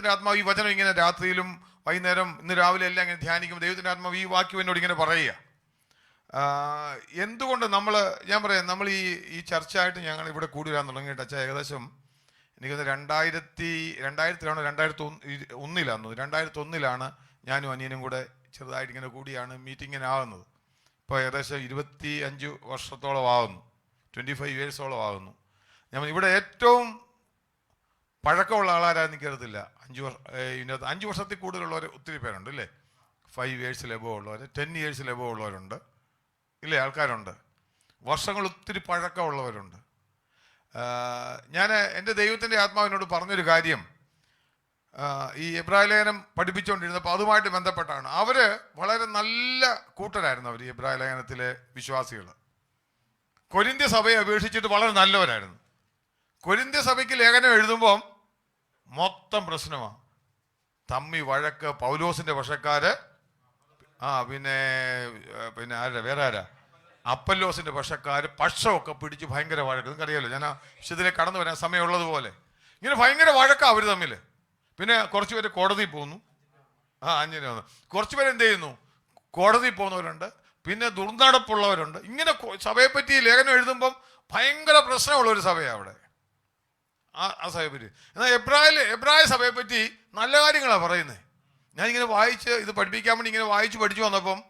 ദൈവത്തിന്റെ ആത്മാവ് ഈ വചനം ഇങ്ങനെ രാത്രിയിലും വൈകുന്നേരം ഇന്ന് രാവിലെ എല്ലാം ഇങ്ങനെ ധ്യാനിക്കുമ്പോൾ ദൈവത്തിന്റെ ആത്മാവ് ഈ വാക്യം എന്നോട് ഇങ്ങനെ പറയുക. എന്തുകൊണ്ട് നമ്മൾ ഞാൻ പറയാം നമ്മൾ ഈ ഈ ചർച്ചയായിട്ട് ഞങ്ങൾ ഇവിടെ കൂടി വരാൻ തുടങ്ങിയിട്ട് അച്ഛാ ഏകദേശം എനിക്ക് രണ്ടായിരത്തി രണ്ടായിരത്തിലാണോ രണ്ടായിരത്തി ഒന്ന് ഇ- രണ്ടായിരത്തി ഒന്നിലാണ് ഞാനും അനിയനും കൂടെ ചെറുതായിട്ട് ഇങ്ങനെ കൂടിയാണ് മീറ്റിങ്ങിന് ആകുന്നത് ഇപ്പോൾ ഏകദേശം ഇരുപത്തി അഞ്ച് വർഷത്തോളം ആകുന്നു ട്വന്റി ഫൈവ് ഇയേഴ്സോളം ആകുന്നു ഞാൻ ഇവിടെ ഏറ്റവും പഴക്കമുള്ള ആളാരാന്ന് കരുതില്ല അഞ്ച് വർഷം ഇതിനകത്ത് അഞ്ച് വർഷത്തിൽ കൂടുതലുള്ളവർ ഒത്തിരി പേരുണ്ട് ഇല്ലേ ഫൈവ് ഇയേഴ്സ് ലെബോ ഉള്ളവർ ടെൻ ഇയേഴ്സ് ലെബോ ഉള്ളവരുണ്ട്. ഇല്ലേ? ആൾക്കാരുണ്ട്. വർഷങ്ങൾ ഒത്തിരി പഴക്കമുള്ളവരുണ്ട്. ഞാൻ എന്റെ ദൈവത്തിന്റെ ആത്മാവിനോട് പറഞ്ഞൊരു കാര്യം. ഈ ഇബ്രാഹിലേഖനം പഠിപ്പിച്ചുകൊണ്ടിരുന്നപ്പോൾ അതുമായിട്ട് ബന്ധപ്പെട്ടാണ്. അവർ വളരെ നല്ല കൂട്ടരായിരുന്നു അവർ ഇബ്രാഹിലേഖനത്തിലെ വിശ്വാസികൾ കൊരിന്ത്യ സഭയെ അപേക്ഷിച്ചിട്ട് വളരെ നല്ലവരായിരുന്നു. കൊരിന്ത്യ സഭയ്ക്ക് ലേഖനം എഴുതുമ്പോൾ മൊത്തം പ്രശ്നമാണ് തമ്മി വഴക്ക് പൗലോസിന്റെ പക്ഷക്കാര് ആ പിന്നെ പിന്നെ ആരാ വേറെ ആരാ? അപ്പല്ലോസിന്റെ പക്ഷക്കാര് പക്ഷമൊക്കെ പിടിച്ച് ഭയങ്കര വഴക്ക്. നിങ്ങൾക്കറിയാലോ ഞാൻ വിഷയത്തിലേക്ക് കടന്നു വരാൻ സമയമുള്ളതുപോലെ. ഇങ്ങനെ ഭയങ്കര വഴക്കാ അവർ തമ്മിൽ പിന്നെ കുറച്ച് പേര് കോടതിയിൽ പോകുന്നു ആ അങ്ങനെ വന്നു. കുറച്ച് പേര് എന്ത് ചെയ്യുന്നു? കോടതി പോകുന്നവരുണ്ട്. പിന്നെ ദുർനടപ്പുള്ളവരുണ്ട്. ഇങ്ങനെ സഭയെ സഭയെപ്പറ്റി ലേഖനം എഴുതുമ്പം ഭയങ്കര പ്രശ്നമുള്ള ഒരു സഭയാണ് അവിടെ. ആ ആ സഭയെപ്പറ്റി. എന്നാൽ എബ്രാഹിൽ എബ്രായ പറ്റി നല്ല കാര്യങ്ങളാണ് പറയുന്നത് ഞാനിങ്ങനെ വായിച്ച് ഇത് പഠിപ്പിക്കാൻ വേണ്ടി ഇങ്ങനെ വായിച്ച് പഠിച്ചു വന്നപ്പം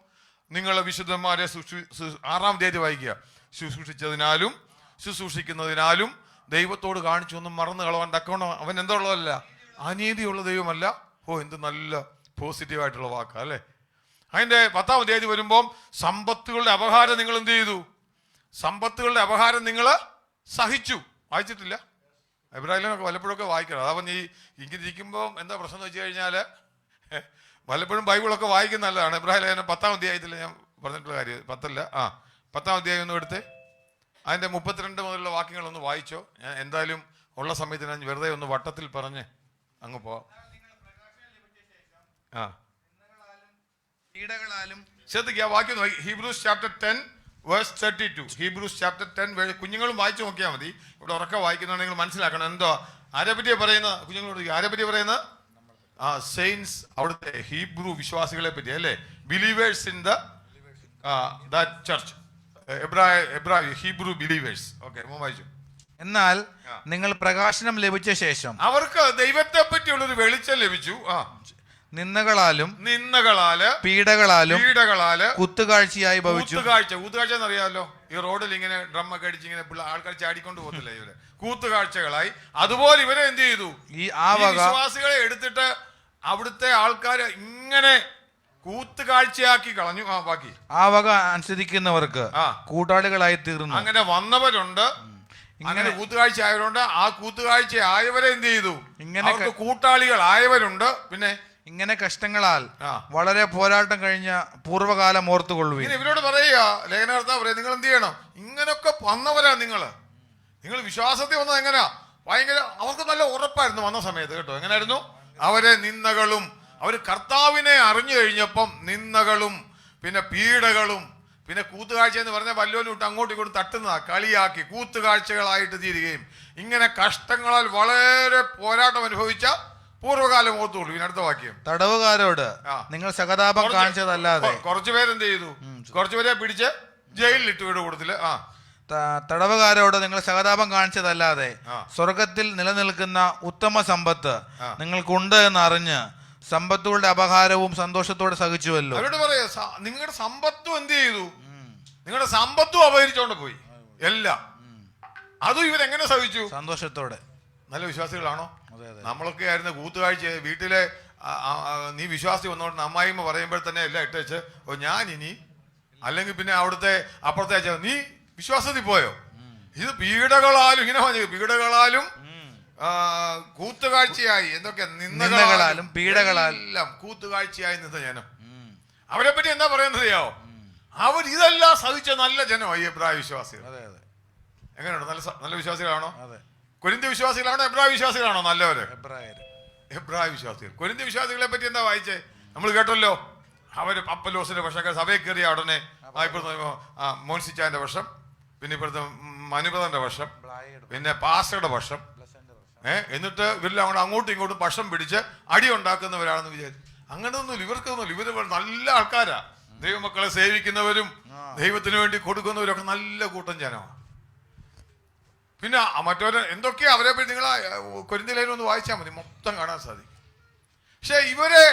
നിങ്ങൾ വിശുദ്ധന്മാരെ ശുശ്രൂ- ആറാം തീയതി വായിക്കുക. ശുശ്രൂഷിച്ചതിനാലും ശുശ്രൂഷിക്കുന്നതിനാലും ദൈവത്തോട് കാണിച്ചു ഒന്നും മറന്നു കളവാൻ തക്കവണ്ണം അവൻ എന്തുള്ളതല്ല? അനീതിയുള്ള ദൈവമല്ല. ഓ എന്ത് നല്ല പോസിറ്റീവായിട്ടുള്ള വാക്കാ അല്ലേ? അതിന്റെ പത്താം തീയതി വരുമ്പം സമ്പത്തുകളുടെ അപഹാരം നിങ്ങൾ എന്ത് ചെയ്തു? സമ്പത്തുകളുടെ അപഹാരം നിങ്ങൾ സഹിച്ചു. വായിച്ചിട്ടില്ല? എബ്രാഹിമിനൊക്കെ വല്ലപ്പോഴൊക്കെ വായിക്കണം. അതാവും ഈ ഇങ്ങനെ ഇരിക്കുമ്പോൾ എന്താ പ്രശ്നം എന്ന് വെച്ച് കഴിഞ്ഞാൽ വല്ലപ്പോഴും ബൈബിളൊക്കെ വായിക്കുന്ന നല്ലതാണ്. എബ്രാഹിം ലേഖനം പത്താം അധ്യായത്തിൽ ഞാൻ പറഞ്ഞിട്ടുള്ള കാര്യം പത്തല്ല ആ പത്താം അധ്യായം ഒന്ന് എടുത്ത് അതിന്റെ മുപ്പത്തിരണ്ട് മുതലുള്ള വാക്യങ്ങളൊന്ന് വായിച്ചോ. ഞാൻ എന്തായാലും ഉള്ള സമയത്ത് ഞാൻ വെറുതെ ഒന്ന് വട്ടത്തിൽ പറഞ്ഞ് അങ്ങ് പോവാം. ആ. ശ്രദ്ധിക്കുക വാക്യം Hebrews chapter ten verse thirty two Hebrews chapter ten കുഞ്ഞുങ്ങളും വായിച്ചു നോക്കിയാൽ മതി. ഇവിടെ ഉറക്കെ വായിക്കുന്നതാണ് നിങ്ങൾ മനസ്സിലാക്കണം. എന്തോ? ആരെപ്പറ്റിയെ പറയുന്നത് പറയുന്ന? കുഞ്ഞുങ്ങളോട് ആരെപ്പറ്റി പറയുന്ന? പറയുന്നത് ആ സെയിൻസ് അവിടുത്തെ ഹീബ്രു വിശ്വാസികളെ പറ്റി അല്ലേ? Believers in the that church എബ്രായ എബ്രായ ഹീബ്രു ബിലീവേഴ്സ് ഓക്കെ വായിച്ചു. എന്നാൽ നിങ്ങൾ പ്രകാശനം ലഭിച്ച ശേഷം അവർക്ക് ദൈവത്തെ പറ്റിയുള്ള ഒരു വെളിച്ചം ലഭിച്ചു. ആ. നിന്ദകളാലും നിന്നകളാൽ പീഡകളാലും പീഡകളാൽ കുത്തുകാഴ്ചയായി ഭവിച്ചു. കൂത്തുകാഴ്ച. കൂത്തുകാഴ്ച എന്നറിയാമല്ലോ ഈ റോഡിൽ ഇങ്ങനെ ഡ്രം ഒക്കെ അടിച്ച് ഇങ്ങനെ ആൾക്കാർ ചാടിക്കൊണ്ട് പോകത്തില്ല ഇവർ? കൂത്തുകാഴ്ചകളായി. അതുപോലെ ഇവരെ എന്ത് ചെയ്തു? ഈ ആ വക വിശ്വാസികളെ എടുത്തിട്ട് അവിടുത്തെ ആൾക്കാര് ഇങ്ങനെ കൂത്തുകാഴ്ചയാക്കി കളഞ്ഞു. ആ ബാക്കി. ആ വക അനുസരിക്കുന്നവർക്ക് ആ. കൂട്ടാളികളായി തീർന്നു. അങ്ങനെ വന്നവരുണ്ട്. ഇങ്ങനെ കൂത്തുകാഴ്ച ആയവരുണ്ട്. ആ കൂത്തുകാഴ്ച ആയവരെ എന്ത് ചെയ്തു? ഇങ്ങനെ കൂട്ടാളികൾ ആയവരുണ്ട് പിന്നെ ഇങ്ങനെ കഷ്ടങ്ങളാൽ വളരെ പോരാട്ടം കഴിഞ്ഞ പൂർവകാലം ഓർത്തുകൊള്ളു ഇവരോട് പറയുക ലേഖനകർത്താവ് പറയാം നിങ്ങൾ എന്ത് ചെയ്യണം? ഇങ്ങനൊക്കെ വന്നവരാ നിങ്ങൾ നിങ്ങൾ വിശ്വാസത്തിൽ വന്നത് എങ്ങനെയാ ഭയങ്കര അവർക്ക് നല്ല ഉറപ്പായിരുന്നു വന്ന സമയത്ത് കേട്ടോ. എങ്ങനെയായിരുന്നു അവരെ നിന്നകളും അവർ കർത്താവിനെ അറിഞ്ഞു കഴിഞ്ഞപ്പം നിന്നകളും പിന്നെ പീഡകളും പിന്നെ കൂത്തുകാഴ്ച എന്ന് പറഞ്ഞാൽ വല്ലോനും ഇട്ട് അങ്ങോട്ടും ഇങ്ങോട്ടും തട്ടുന്നതാ. കളിയാക്കി കൂത്തുകാഴ്ചകളായിട്ട് തീരുകയും. ഇങ്ങനെ കഷ്ടങ്ങളാൽ വളരെ പോരാട്ടം അനുഭവിച്ച പൂർവകാലം ഓർത്തുള്ളൂ ഇനി അടുത്ത വാക്യം. തടവുകാരോട് നിങ്ങൾ സഹതാപം കാണിച്ചതല്ലാതെ. കുറച്ചുപേരെന്ത് കുറച്ച് ചെയ്തു കുറച്ചുപേരെ പിടിച്ച് ജയിലിൽ ഇട്ടു വീട് കൊടുത്തില്ല? ആ. തടവുകാരോട് നിങ്ങൾ സഹതാപം കാണിച്ചതല്ലാതെ. സ്വർഗത്തിൽ നിലനിൽക്കുന്ന ഉത്തമ സമ്പത്ത് നിങ്ങൾക്കുണ്ട് എന്ന് അറിഞ്ഞ് സമ്പത്തുകളുടെ അപഹാരവും സന്തോഷത്തോടെ സഹിച്ചുവല്ലോ. അവരോട് പറയാ നിങ്ങളുടെ സമ്പത്തും എന്ത് ചെയ്തു നിങ്ങളുടെ സമ്പത്തും അപഹരിച്ചോണ്ട് പോയി. എല്ലാം. അതും ഇവരെങ്ങനെ സഹിച്ചു? സന്തോഷത്തോടെ. നല്ല വിശ്വാസികളാണോ? നമ്മളൊക്കെ ആയിരുന്നു കൂത്തുകാഴ്ച വീട്ടിലെ നീ വിശ്വാസി വന്നോണ്ട് അമ്മായിമ്മ പറയുമ്പോൾ തന്നെ എല്ലാം ഇട്ടേച്ച് ഓ ഞാൻ ഇനി അല്ലെങ്കിൽ പിന്നെ അവിടുത്തെ അപ്പുറത്തെ നീ വിശ്വാസത്തിൽ പോയോ? ഇത് പീഡകളാലും ഇങ്ങനെ പറഞ്ഞു പീഡകളാലും കൂത്തുകാഴ്ചയായി എന്തൊക്കെ നിന്ദകളാലും, പീഡകളാലും. കൂത്തുകാഴ്ചയായി നിന്ന ജനം. അവരെ പറ്റി എന്താ പറയുന്നത് അവർ ഇതെല്ലാം സഹിച്ച നല്ല ജനം എബ്രായ വിശ്വാസികൾ. അതെ അതെ. എങ്ങനെയുണ്ട്? നല്ല നല്ല വിശ്വാസികളാണോ? അതെ. കൊരിന്ത്യ വിശ്വാസികളാണോ എബ്രായ വിശ്വാസികളാണോ നല്ലവര്? എബ്രായ വിശ്വാസികൾ. കൊരിന്ത്യ വിശ്വാസികളെ പറ്റി എന്താ വായിച്ചേ? നമ്മൾ കേട്ടല്ലോ. അവർ അപ്പലോസിന്റെ വർഷമൊക്കെ സഭയിൽ കയറിയ ഉടനെ ഇപ്പോഴത്തെ മോൻസിച്ചാന്റെ വർഷം പിന്നെ ഇപ്പോഴത്തെ മനുപതന്റെ വർഷം പിന്നെ പാസയുടെ വർഷം. ഏ എന്നിട്ട് ഇവരെല്ലാം അങ്ങോട്ട് അങ്ങോട്ടും ഇങ്ങോട്ടും വർഷം പിടിച്ച് അടി ഉണ്ടാക്കുന്നവരാണെന്ന് വിചാരിച്ചു അങ്ങനെയൊന്നുമില്ല ഇവർക്കൊന്നുമില്ല. ഇവർ നല്ല ആൾക്കാരാ. ദൈവമക്കളെ സേവിക്കുന്നവരും ദൈവത്തിന് വേണ്ടി കൊടുക്കുന്നവരും ഒക്കെ നല്ല കൂട്ടം ജനമാണ്. പിന്നെ മറ്റവരെ എന്തൊക്കെയാ അവരെ പറ്റി നിങ്ങൾ കൊരിന്തിലേലും ഒന്ന് വായിച്ചാൽ മതി മൊത്തം കാണാൻ സാധിക്കും. പക്ഷെ ഇവരെ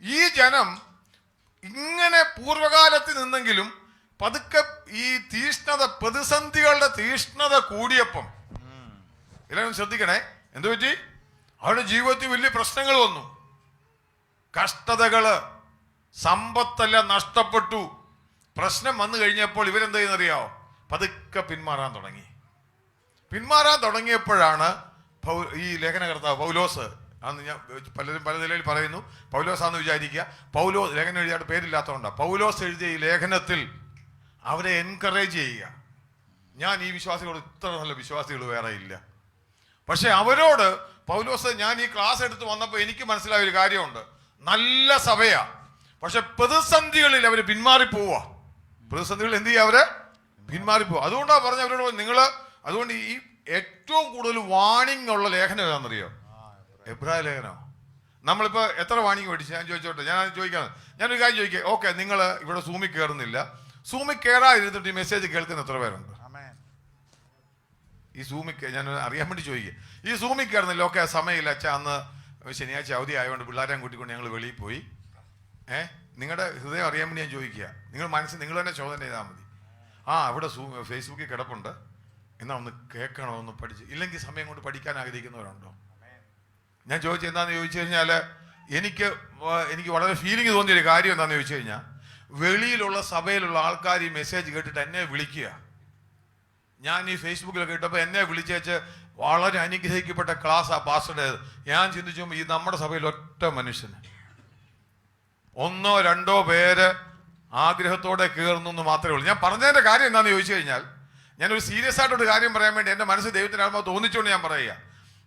ഈ ജനം ഇങ്ങനെ പൂർവകാലത്ത് നിന്നെങ്കിലും പതുക്കെ ഈ തീഷ്ണത പ്രതിസന്ധികളുടെ തീഷ്ണത കൂടിയപ്പം എല്ലാവരും ശ്രദ്ധിക്കണേ എന്തു പറ്റി? അവരുടെ ജീവിതത്തിൽ വലിയ പ്രശ്നങ്ങൾ വന്നു. കഷ്ടതകൾ സമ്പത്തെല്ലാം നഷ്ടപ്പെട്ടു. പ്രശ്നം വന്നു കഴിഞ്ഞപ്പോൾ ഇവരെന്ത് ചെയ്യുന്നറിയാവോ? പതുക്കെ പിന്മാറാൻ തുടങ്ങി. പിന്മാറാൻ തുടങ്ങിയപ്പോഴാണ് ഈ ലേഖനകർത്താവ് പൗലോസ് അന്ന് ഞാൻ പലരും പല നിലയിൽ പറയുന്നു. പൗലോസ് വിചാരിക്കുക. പൗലോസ് ലേഖനം എഴുതിയായിട്ട് പേരില്ലാത്തതുകൊണ്ടാണ് പൗലോസ് എഴുതിയ ഈ ലേഖനത്തിൽ അവരെ എൻകറേജ് ചെയ്യുക. ഞാൻ ഈ വിശ്വാസികളോട് ഇത്ര നല്ല വിശ്വാസികൾ വേറെ ഇല്ല. പക്ഷെ അവരോട് പൗലോസ് ഞാൻ ഈ ക്ലാസ് എടുത്ത് വന്നപ്പോൾ എനിക്ക് മനസ്സിലായ ഒരു കാര്യമുണ്ട്. നല്ല സഭയാ. പക്ഷെ പ്രതിസന്ധികളിൽ അവർ പിന്മാറിപ്പോവുക പ്രതിസന്ധികളിൽ എന്ത് ചെയ്യുക അവർ? പിന്മാറിപ്പോവുക അതുകൊണ്ടാണ് പറഞ്ഞ അവരോട് നിങ്ങൾ അതുകൊണ്ട് ഈ ഏറ്റവും കൂടുതൽ വാണിംഗ് ഉള്ള ലേഖനം ഏതാണെന്നറിയോ? എബ്രാഹിം ലേഖനോ. നമ്മളിപ്പോൾ എത്ര വാണിംഗ് മേടിച്ചു? ഞാൻ ചോദിച്ചോട്ടെ. ഞാൻ ചോദിക്കാം ഞാനൊരു കാര്യം ചോദിക്കാം. ഓക്കെ നിങ്ങൾ ഇവിടെ സൂമി കയറുന്നില്ല സൂമി കയറാതിരുന്നിട്ട് ഈ മെസ്സേജ് കേൾക്കുന്ന എത്ര പേരുണ്ട്? ഈ സൂമി ഞാൻ അറിയാൻ വേണ്ടി ചോദിക്കുക ഈ സൂമി കയറുന്നില്ല ഓക്കെ സമയമില്ല. അച്ഛാ അന്ന് ശനിയാഴ്ച അവധി ആയതുകൊണ്ട് പിള്ളേരെ കൂട്ടിക്കൊണ്ട് ഞങ്ങൾ വെളിയിൽ പോയി. ഏ? നിങ്ങളുടെ ഹൃദയം അറിയാൻ വേണ്ടി ഞാൻ ചോദിക്കുക. നിങ്ങൾ മനസ്സിൽ നിങ്ങൾ തന്നെ ചോദന ചെയ്താൽ മതി. ആ അവിടെ സൂ ഫേസ്ബുക്കിൽ കിടപ്പുണ്ട്. എന്നാ ഒന്ന് കേൾക്കണോ ഒന്ന് പഠിച്ച്. ഇല്ലെങ്കിൽ സമയം കൊണ്ട് പഠിക്കാൻ ആഗ്രഹിക്കുന്നവരുണ്ടോ? ഞാൻ ചോദിച്ചത് എന്താണെന്ന് ചോദിച്ചു കഴിഞ്ഞാൽ എനിക്ക് എനിക്ക് വളരെ ഫീലിംഗ് തോന്നിയൊരു കാര്യം എന്താണെന്ന് ചോദിച്ചു കഴിഞ്ഞാൽ വെളിയിലുള്ള സഭയിലുള്ള ആൾക്കാർ ഈ മെസ്സേജ് കേട്ടിട്ട് എന്നെ വിളിക്കുക. ഞാൻ ഈ ഫേസ്ബുക്കിലൊക്കെ ഇട്ടപ്പോൾ എന്നെ വിളിച്ചേച്ച് വളരെ അനുഗ്രഹിക്കപ്പെട്ട ക്ലാസ് ആ പാസ്റ്ററുടേത് ഞാൻ ചിന്തിച്ചു ഈ നമ്മുടെ സഭയിൽ ഒറ്റ മനുഷ്യന്. ഒന്നോ രണ്ടോ പേര് ആഗ്രഹത്തോടെ കയറുന്നു എന്ന് മാത്രമേ ഉള്ളൂ. ഞാൻ പറഞ്ഞതിന്റെ കാര്യം എന്താണെന്ന് ചോദിച്ചു കഴിഞ്ഞാൽ ഞാനൊരു സീരിയസ് ആയിട്ട് ഒരു കാര്യം പറയാൻ വേണ്ടി എന്റെ മനസ്സ് ദൈവത്തിന് ആത്മാവ് തോന്നിച്ചുകൊണ്ട് ഞാൻ പറയുക.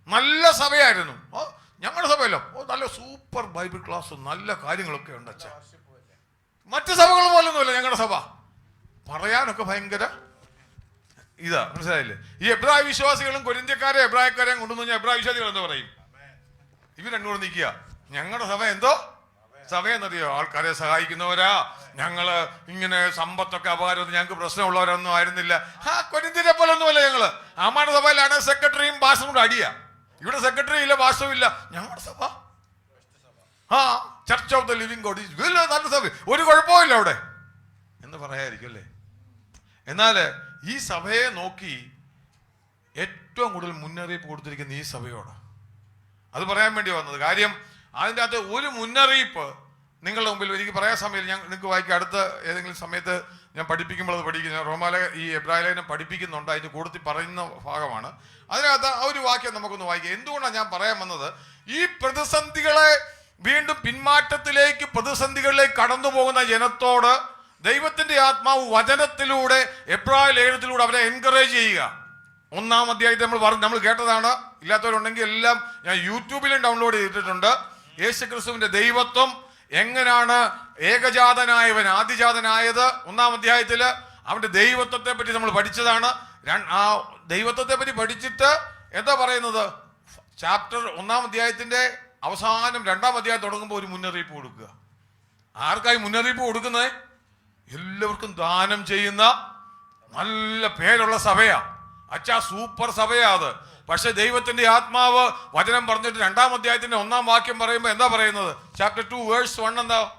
നല്ല സഭയായിരുന്നു. ഓ ഞങ്ങളുടെ സഭയല്ലോ. ഓ നല്ല സൂപ്പർ ബൈബിൾ ക്ലാസ് നല്ല കാര്യങ്ങളൊക്കെ ഉണ്ട് അച്ഛാ. മറ്റു സഭകൾ പോലൊന്നുമല്ല ഞങ്ങളുടെ സഭ. പറയാനൊക്കെ ഭയങ്കര ഇതാ മനസ്സിലായില്ലേ? ഈ എബ്രായ വിശ്വാസികളും കൊരിന്ത്യക്കാരെ എബ്രായക്കാരെയും കൊണ്ടുവന്നു കഴിഞ്ഞാൽ എബ്രായ വിശ്വാസികൾ എന്താ പറയും? ഇവർ രണ്ടും കൂടെ നിൽക്കുക. ഞങ്ങളുടെ സഭ എന്തോ? സഭയെന്നറിയോ ആൾക്കാരെ സഹായിക്കുന്നവരാ. ഞങ്ങൾ ഇങ്ങനെ സമ്പത്തൊക്കെ അപകാരം ഞങ്ങൾക്ക് പ്രശ്നമുള്ളവരൊന്നും ആയിരുന്നില്ല. ആ കൊരിന്തിനെ പോലെ ഒന്നുമല്ല ഞങ്ങൾ. അമ്മാന സഭയിലാണ് സെക്രട്ടറിയും ഭാഷയും കൂടെ അടിയ. ഇവിടെ സെക്രട്ടറി ഇല്ല ഭാഷവും ഇല്ല. ഞങ്ങളുടെ സഭ. ആ church of the living God നല്ല സഭ. ഒരു കുഴപ്പമില്ല അവിടെ. എന്ന് പറയായിരിക്കും അല്ലേ? എന്നാൽ ഈ സഭയെ നോക്കി ഏറ്റവും കൂടുതൽ മുന്നറിയിപ്പ് കൊടുത്തിരിക്കുന്ന ഈ സഭയോട്. അത് പറയാൻ വേണ്ടി വന്നത്. കാര്യം അതിന്റെ അകത്ത് ഒരു മുന്നറിയിപ്പ് നിങ്ങളുടെ മുമ്പിൽ എനിക്ക് പറയാൻ സമയത്ത് ഞാൻ നിങ്ങൾക്ക് വായിക്കാം. അടുത്ത ഏതെങ്കിലും സമയത്ത് ഞാൻ പഠിപ്പിക്കുമ്പോൾ അത് പഠിക്കുന്ന റോമാല ഈ എബ്രാഹിലേനെ പഠിപ്പിക്കുന്നുണ്ട്. അതിന്റെ കൂടുതൽ പറയുന്ന ഭാഗമാണ്. അതിനകത്ത് ആ ഒരു വാക്യം നമുക്കൊന്ന് വായിക്കാം. എന്തുകൊണ്ടാണ് ഞാൻ പറയാൻ വന്നത്? ഈ പ്രതിസന്ധികളെ വീണ്ടും പിന്മാറ്റത്തിലേക്ക് പ്രതിസന്ധികളിലേക്ക് കടന്നു പോകുന്ന ജനത്തോട് ദൈവത്തിന്റെ ആത്മാവ് വചനത്തിലൂടെ എബ്രാഹിം ലേഖനത്തിലൂടെ അവരെ എൻകറേജ് ചെയ്യുക. ഒന്നാം അധ്യായത്തിൽ നമ്മൾ പറഞ്ഞു നമ്മൾ കേട്ടതാണ്. ഇല്ലാത്തവരുണ്ടെങ്കിൽ എല്ലാം ഞാൻ യൂട്യൂബിലും ഡൗൺലോഡ് ചെയ്തിട്ടുണ്ട്. യേശുക്രിസ്തുവിന്റെ ദൈവത്വം എങ്ങനെയാണ് ഏകജാതനായവൻ ആദ്യജാതനായത്? ഒന്നാം അധ്യായത്തിൽ അവന്റെ ദൈവത്വത്തെ പറ്റി നമ്മൾ പഠിച്ചതാണ്. ആ ദൈവത്വത്തെ പറ്റി പഠിച്ചിട്ട് എന്താ പറയുന്നത്? ചാപ്റ്റർ ഒന്നാം അധ്യായത്തിന്റെ അവസാനം രണ്ടാം അധ്യായം തുടങ്ങുമ്പോൾ ഒരു മുന്നറിയിപ്പ് കൊടുക്കുക. ആർക്കായി മുന്നറിയിപ്പ് കൊടുക്കുന്നത് എല്ലാവർക്കും ദാനം ചെയ്യുന്ന നല്ല പേരുള്ള സഭയാ. അച്ഛാ സൂപ്പർ സഭയാ അത്. പക്ഷെ ദൈവത്തിന്റെ ആത്മാവ് വചനം പറഞ്ഞിട്ട് രണ്ടാം അധ്യായത്തിന്റെ ഒന്നാം വാക്യം പറയുമ്പോ എന്താ പറയുന്നത്? ചാപ്റ്റർ ടു വേഴ്സ് വൺ എന്താ?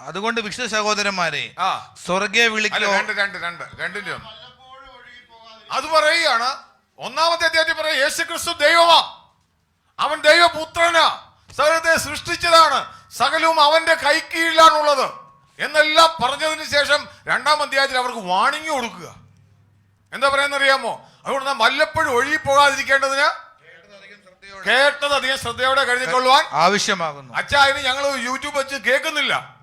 അതുകൊണ്ട് വിശ്വ സഹോദരന്മാരെ ആ. സ്വർഗീയ വിളിക്കോ? രണ്ട് രണ്ട് രണ്ട് രണ്ടിന്റെ ഒന്ന് അത് പറയുകയാണ് ഒന്നാമത്തെ അധ്യായത്തിൽ പറയാം യേശു ക്രിസ്തു ദൈവമാ അവൻ ദൈവപുത്രനാ സകലത്തെ സൃഷ്ടിച്ചതാണ് സകലവും അവന്റെ കൈക്കീഴിലാണുള്ളത്. എന്നെല്ലാം പറഞ്ഞതിന് ശേഷം രണ്ടാം അധ്യായത്തിൽ അവർക്ക് വാണിംഗ് കൊടുക്കുക. എന്താ പറയാന്നറിയാമോ അതുകൊണ്ട് നാം വല്ലപ്പോഴും ഒഴുകി പോകാതിരിക്കേണ്ടതിന് കേട്ടത് അധികം ശ്രദ്ധയോടെ കരുതിക്കൊള്ളുവാൻ ആവശ്യമാകുന്നു. അച്ഛാ അതിന് ഞങ്ങൾ യൂട്യൂബ് വെച്ച് കേൾക്കുന്നില്ല.